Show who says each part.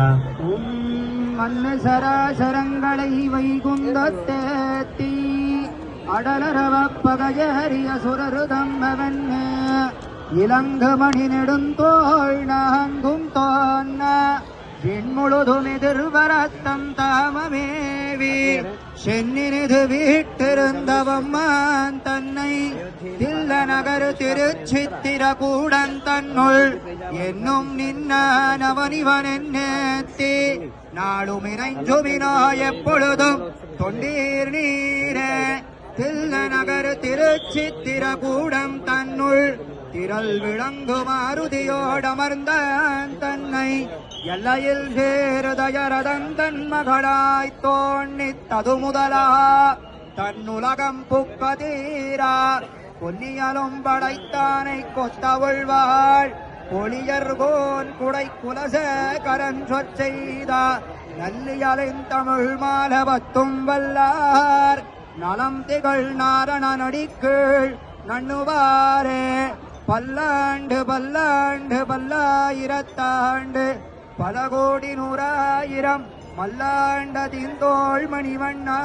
Speaker 1: மண்ணு சராசரங்களை வைகுந்தத்தேத்தி அடலரவ பகையறிய சுரருதம்பவன் இலங்கு மணி நெடுந்தோள் நாங்கும் தோன்ன. விண்முழுதும் எதிர்வரத்தம் தாமமே. சென்னினிது வீட்டிருந்தவம்மான் தன்னை தில்ல நகர் திருச்சித்திர கூடன் தன்னுள் என்னும் நின்னவனிவன் என்னேத்தி. நாளும் இணைஞ்சுமினா எப்பொழுதும் தொண்டீர் நீரே. தில்ல நகர் திருச்சித்திர கூடம் தன்னுள் திரள் விளங்கு மாருதியோடமர்ந்த தன்னை. எல்லையில் சேருதயரதன் தன் மகளாய் தோன்னித்தது முதலா. தன்னுலகம் புக்கதீரா. பொன்னியலும் படைத்தானை கொத்தவள்வாள் பொலியர்கோன் குடை குலச கரன் சொற்செய்தா நல்லியலின் தமிழ் மாலவத்தும் வல்லார். நலம் திகழ் நாரண நடிக்கீழ் நண்ணுவாரே. பல்லாண்டு பல்லாண்டு பல்லாயிரத்தாண்டு பல கோடி நூறாயிரம் மல்லாண்ட திந்தோள் மணிவண்ணா